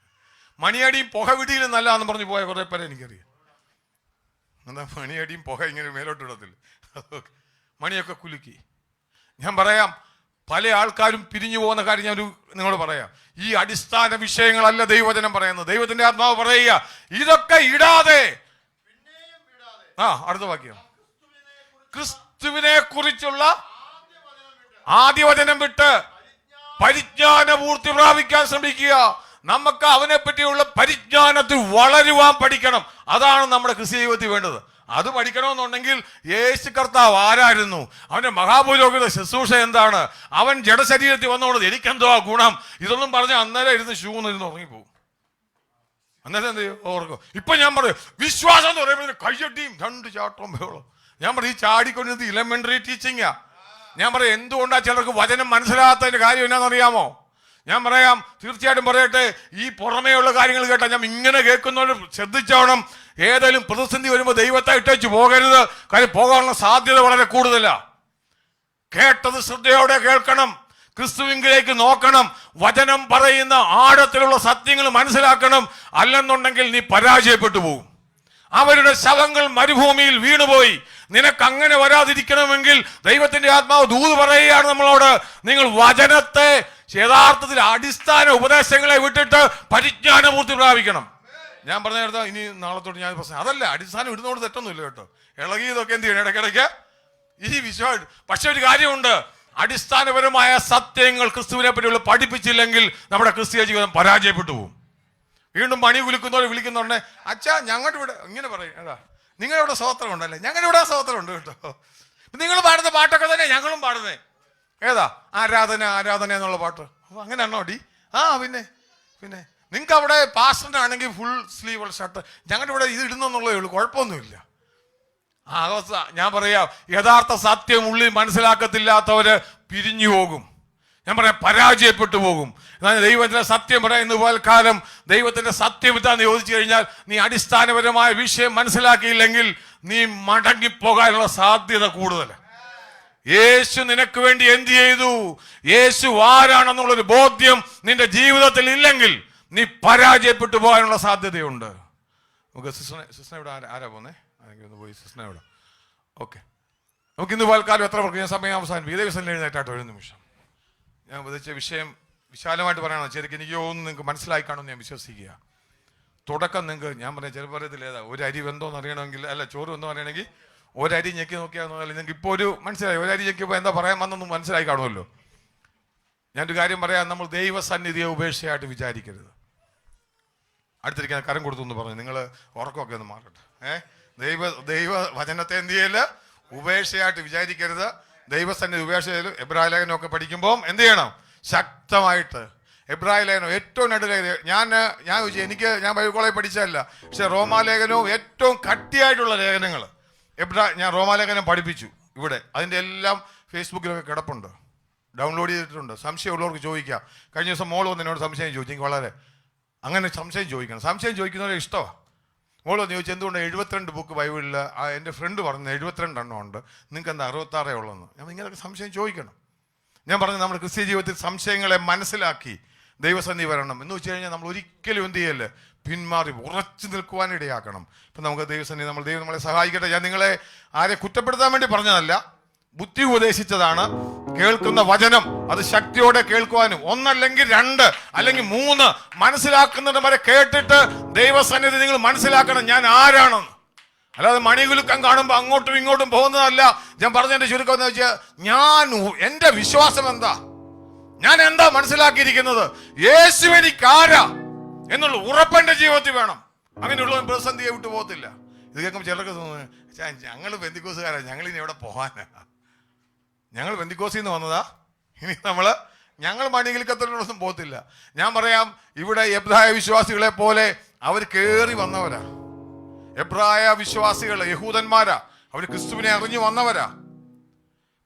മണിയടിയും പുകവിടിയിലും നല്ലതെന്ന് പറഞ്ഞു പോയ കുറെ പേരെ എനിക്കറിയാം. എന്താ മണിയടിയും പുക ഇങ്ങനെ മേലോട്ട് ഇടത്തില്ല? മണിയൊക്കെ കുലുക്കി. ഞാൻ പറയാം പല ആൾക്കാരും പിരിഞ്ഞു പോകുന്ന കാര്യം ഞാൻ നിങ്ങളോട് പറയാം. ഈ അടിസ്ഥാന വിഷയങ്ങളല്ല ദൈവജനം പറയുന്നത്. ദൈവത്തിന്റെ ആത്മാവ് പറയുക ഇതൊക്കെ ഇടാതെ. ആ അടുത്ത വാക്യം. ക്രിസ്തുവിനെ കുറിച്ച് ക്രിസ്തുവിനെ കുറിച്ചുള്ള ആദ്യ വചനം വിട്ട് പരിജ്ഞാന പൂർത്തി പ്രാപിക്കാൻ ശ്രമിക്കുക. നമുക്ക് അവനെ പറ്റിയുള്ള പരിജ്ഞാനത്തിൽ വളരുവാൻ പഠിക്കണം. അതാണ് നമ്മുടെ ക്രിസ്ത്യ ജീവിതത്തിൽ വേണ്ടത്. അത് പഠിക്കണമെന്നുണ്ടെങ്കിൽ യേശു കർത്താവ് ആരായിരുന്നു? അവന്റെ മഹാപുരോഗത ശുശ്രൂഷ എന്താണ്? അവൻ ജഡശരീരത്തിൽ വന്നോളത് എനിക്കെന്തോ ആ ഗുണം? ഇതൊന്നും പറഞ്ഞ് അന്നേരം ഇരുന്ന് ഷൂന്ന് ഇരുന്ന് ഉറങ്ങിപ്പോകും. അന്നേരം എന്ത് ഓർക്കും ഇപ്പൊ ഞാൻ പറയും വിശ്വാസം എന്ന് പറയുമ്പോൾ കയ്യട്ടിയും രണ്ട് ചാട്ടവും ബഹളം ഞാൻ പറയും ഈ ചാടിക്കൊണ്ടിരുന്നത് ഇലമെന്ററി ടീച്ചിങ്ങാ ഞാൻ പറയും എന്തുകൊണ്ടാണ് ചിലർക്ക് വചനം മനസ്സിലാകാത്തതിന്റെ കാര്യം എന്നാണെന്നറിയാമോ ഞാൻ പറയാം തീർച്ചയായിട്ടും പറയട്ടെ ഈ പുറമേയുള്ള കാര്യങ്ങൾ കേട്ടാൽ ഞാൻ ഇങ്ങനെ കേൾക്കുന്നവർ ശ്രദ്ധിച്ചോണം. ഏതെങ്കിലും പ്രതിസന്ധി വരുമ്പോൾ ദൈവത്തെ ഇട്ടേച്ച് പോകരുത്. കാര്യം പോകാനുള്ള സാധ്യത വളരെ കൂടുതലാണ് കേട്ടത് ശ്രദ്ധയോടെ കേൾക്കണം. ക്രിസ്തുവിങ്കിലേക്ക് നോക്കണം. വചനം പറയുന്ന ആഴത്തിലുള്ള സത്യങ്ങൾ മനസ്സിലാക്കണം. അല്ലെന്നുണ്ടെങ്കിൽ നീ പരാജയപ്പെട്ടു പോകും അവരുടെ ശവങ്ങൾ മരുഭൂമിയിൽ വീണുപോയി. നിനക്ക് അങ്ങനെ വരാതിരിക്കണമെങ്കിൽ ദൈവത്തിന്റെ ആത്മാവ് ദൂത് പറയുകയാണ് നമ്മളോട്. നിങ്ങൾ വചനത്തെ യഥാർത്ഥത്തിൽ അടിസ്ഥാന ഉപദേശങ്ങളെ വിട്ടിട്ട് പരിജ്ഞാനപൂർത്തി പ്രാപിക്കണം. ഞാൻ പറഞ്ഞ നേരത്തെ ഇനി നാളെ തൊട്ട് ഞാൻ പ്രശ്നം അതല്ല അടിസ്ഥാനം ഇടുന്നോട് തെറ്റൊന്നുമില്ല കേട്ടോ. ഇളകിയതൊക്കെ എന്ത് ചെയ്യണം? ഇടയ്ക്കിടയ്ക്ക് ഈ വിശ്വാസം പക്ഷെ ഒരു കാര്യമുണ്ട്. അടിസ്ഥാനപരമായ സത്യങ്ങൾ ക്രിസ്തുവിനെ പറ്റിയുള്ള പഠിപ്പിച്ചില്ലെങ്കിൽ നമ്മുടെ ക്രിസ്തീയ ജീവിതം പരാജയപ്പെട്ടു പോകും. വീണ്ടും പണി കുലുക്കുന്നവർ വിളിക്കുന്നുണ്ടെ അച്ഛാ ഞങ്ങളുടെ ഇവിടെ ഇങ്ങനെ പറയും അതാ നിങ്ങളുടെ ഇവിടെ സ്വോത്രം ഉണ്ടല്ലേ ഞങ്ങളുടെ ഇവിടെ സ്വോത്രം ഉണ്ട് കേട്ടോ. നിങ്ങൾ പാടുന്ന പാട്ടൊക്കെ തന്നെ ഞങ്ങളും പാടുന്നേ. ഏതാ? ആരാധന ആരാധന എന്നുള്ള പാട്ട്. അങ്ങനെയാണോ ഡി? ആ പിന്നെ പിന്നെ നിങ്ങൾക്ക് അവിടെ പാസ്റ്റർ ആണെങ്കിൽ ഫുൾ സ്ലീവ് ഷർട്ട്. ഞങ്ങളുടെ ഇവിടെ ഇത് ഇടുന്നെന്നുള്ളതേ ഉള്ളൂ കുഴപ്പമൊന്നുമില്ല. ആ ഞാൻ പറയാം യഥാർത്ഥ സത്യം ഉള്ളിൽ മനസ്സിലാക്കത്തില്ലാത്തവര് പിരിഞ്ഞു പോകും. ഞാൻ പറയാം പരാജയപ്പെട്ടു പോകും. എന്നാൽ ദൈവത്തിന്റെ സത്യം പറയുന്ന പോലെ കാലം ദൈവത്തിന്റെ സത്യം ഇതാന്ന് ചോദിച്ചു കഴിഞ്ഞാൽ നീ അടിസ്ഥാനപരമായ വിഷയം മനസ്സിലാക്കിയില്ലെങ്കിൽ നീ മടങ്ങിപ്പോകാനുള്ള സാധ്യത കൂടുതൽ യേശു നിനക്ക് വേണ്ടി എന്ത് ചെയ്തു? യേശു ആരാണെന്നുള്ളൊരു ബോധ്യം നിന്റെ ജീവിതത്തിൽ ഇല്ലെങ്കിൽ നീ പരാജയപ്പെട്ടു പോകാനുള്ള സാധ്യതയുണ്ട്. നമുക്ക് സിസ്ന സിസ്റ്റനെ ഇവിടെ ആരാ ആരാ പോന്നേ? ആരെങ്കിലും പോയി സിസ്റ്റനെ ഇവിടെ. ഓക്കെ. നമുക്ക് ഇന്ന് പോൽക്കാലം എത്ര പേർക്ക്? ഞാൻ സമയം അവസാനിപ്പിക്കും. ഇതേ ദിവസം എഴുന്നേറ്റാട്ടോ ഒരു നിമിഷം. ഞാൻ ഉദ്ദേശിച്ച വിഷയം വിശാലമായിട്ട് പറയണം? ശരിക്കും എനിക്ക് തോന്നുന്നു നിങ്ങൾക്ക് മനസ്സിലായി കാണുമെന്ന് ഞാൻ വിശ്വസിക്കുക. തുടക്കം നിങ്ങൾക്ക് ഞാൻ പറഞ്ഞ പറയത്തില്ല ഏതാ ഒരു അരി വെന്തോന്ന് അറിയണമെങ്കിൽ അല്ല ചോറ് വെന്തോ അറിയണമെങ്കിൽ ഒരരി ഞെക്കി നോക്കിയാൽ നിങ്ങൾക്ക് ഇപ്പോൾ ഒരു മനസ്സിലായി ഒരരി ഞെക്കിയപ്പോൾ എന്താ പറയാൻ വന്നൊന്നും മനസ്സിലായി കാണുമല്ലോ. ഞാനൊരു കാര്യം പറയാം നമ്മൾ ദൈവസന്നിധിയെ ഉപേക്ഷയായിട്ട് വിചാരിക്കരുത്. അടുത്തിരിക്കാൻ കരം കൊടുത്തു എന്ന് പറഞ്ഞു. നിങ്ങൾ ഉറക്കമൊക്കെ ഒന്ന് മാറട്ടെ. ഏഹ് ദൈവ ദൈവ വചനത്തെ എന്ത് ചെയ്യൽ? ഉപേക്ഷയായിട്ട് വിചാരിക്കരുത്. ദൈവസന്നിധി ഉപേക്ഷ ചെയ്യൽ എബ്രാഹിം ലേഖനമൊക്കെ പഠിക്കുമ്പോൾ എന്ത് ചെയ്യണം? ശക്തമായിട്ട് എബ്രാഹിം ലേഖനം ഏറ്റവും നടുലേഖനം ഞാൻ ഞാൻ ചോദിച്ചു എനിക്ക് ഞാൻ ബൈബിൾ കോളേജ് പഠിച്ചതല്ല. പക്ഷെ റോമാലേഖനവും ഏറ്റവും കട്ടിയായിട്ടുള്ള ലേഖനങ്ങൾ. എബ്രാ ഞാൻ റോമാലേഖനം പഠിപ്പിച്ചു ഇവിടെ. അതിന്റെ എല്ലാം ഫേസ്ബുക്കിലൊക്കെ കിടപ്പുണ്ട്. ഡൗൺലോഡ് ചെയ്തിട്ടുണ്ട്. സംശയമുള്ളവർക്ക് ചോദിക്കാം. കഴിഞ്ഞ ദിവസം മോൾ വന്ന് എന്നോട് സംശയം ചോദിച്ചു. എനിക്ക് വളരെ അങ്ങനെ സംശയം ചോദിക്കണം. സംശയം ചോദിക്കുന്നവരെ ഇഷ്ടമാണ് മോൾ വന്ന് ചോദിച്ചു എന്തുകൊണ്ട് എഴുപത്തിരണ്ട് ബുക്ക് ബൈബിളിൽ എന്റെ ഫ്രണ്ട് പറഞ്ഞു എഴുപത്തിരണ്ട് എണ്ണം ഉണ്ട്. നിങ്ങൾക്ക് എന്താ അറുപത്താറേ ഉള്ളെന്ന്? ഞാൻ ഇങ്ങനെയൊക്കെ സംശയം ചോദിക്കണം. ഞാൻ പറഞ്ഞു നമ്മുടെ ക്രിസ്ത്യ ജീവിതത്തിൽ സംശയങ്ങളെ മനസ്സിലാക്കി ദൈവസന്ധി വരണം. എന്ന് വെച്ച് കഴിഞ്ഞാൽ നമ്മൾ ഒരിക്കലും എന്ത് ചെയ്യല്ല? പിന്മാറി ഉറച്ചു നിൽക്കുവാൻ ഇടയാക്കണം ഇപ്പം നമുക്ക് ദൈവസന്ധി നമ്മൾ ദൈവം നമ്മളെ സഹായിക്കട്ടെ. ഞാൻ നിങ്ങളെ ആരെ കുറ്റപ്പെടുത്താൻ വേണ്ടി പറഞ്ഞതല്ല. ബുദ്ധി ഉപദേശിച്ചതാണ്. കേൾക്കുന്ന വചനം അത് ശക്തിയോടെ കേൾക്കുവാനും. ഒന്നല്ലെങ്കിൽ രണ്ട് അല്ലെങ്കിൽ മൂന്ന് മനസ്സിലാക്കുന്നത് വരെ കേട്ടിട്ട് ദൈവസന്നിധി നിങ്ങൾ മനസ്സിലാക്കണം ഞാൻ ആരാണെന്ന് അല്ലാതെ മണികുലുക്കം കാണുമ്പോൾ അങ്ങോട്ടും ഇങ്ങോട്ടും പോകുന്നതല്ല. ഞാൻ പറഞ്ഞതിന്റെ ചുരുക്കം എന്ന് വെച്ചാൽ ഞാൻ എന്റെ വിശ്വാസം എന്താ? ഞാൻ എന്താ മനസ്സിലാക്കിയിരിക്കുന്നത്? യേശു എനിക്ക് ആരാ എന്നുള്ള ഉറപ്പെന്റെ ജീവിതത്തിൽ വേണം. അങ്ങനെയുള്ള പ്രതിസന്ധിയെ വിട്ടു പോകത്തില്ല. ഇത് കേൾക്കുമ്പോൾ ചിലർക്ക് തോന്നുന്നു ഞങ്ങൾ ബന്ധിക്കോസുകാരാണ് ഞങ്ങൾ ഇനി എവിടെ പോകാനാ ഞങ്ങൾ വെന്തിക്കോസിൽ നിന്ന് വന്നതാ. ഇനി നമ്മൾ ഞങ്ങൾ മണിയിൽ മണികിൽക്കത്തിലൊന്നും പോകത്തില്ല. ഞാൻ പറയാം ഇവിടെ എബ്രായ വിശ്വാസികളെ പോലെ അവർ കയറി വന്നവരാ. എബ്രായ വിശ്വാസികൾ യഹൂദന്മാരാ. അവർ ക്രിസ്തുവിനെ അറിഞ്ഞു വന്നവരാ.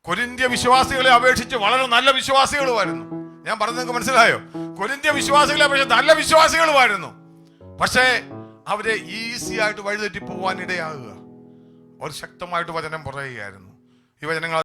കൊരിന്ത്യ വിശ്വാസികളെ അപേക്ഷിച്ച് വളരെ നല്ല വിശ്വാസികളുമായിരുന്നു. ഞാൻ പറഞ്ഞത് മനസ്സിലായോ? കൊരിന്ത്യ വിശ്വാസികളെ അപേക്ഷിച്ച് നല്ല വിശ്വാസികളുമായിരുന്നു. പക്ഷേ അവരെ ഈസി ആയിട്ട് വഴിതെറ്റി പോകാൻ ഇടയാകുക. അവർ ശക്തമായിട്ട് വചനം പറയുകയായിരുന്നു. ഈ വചനങ്ങൾ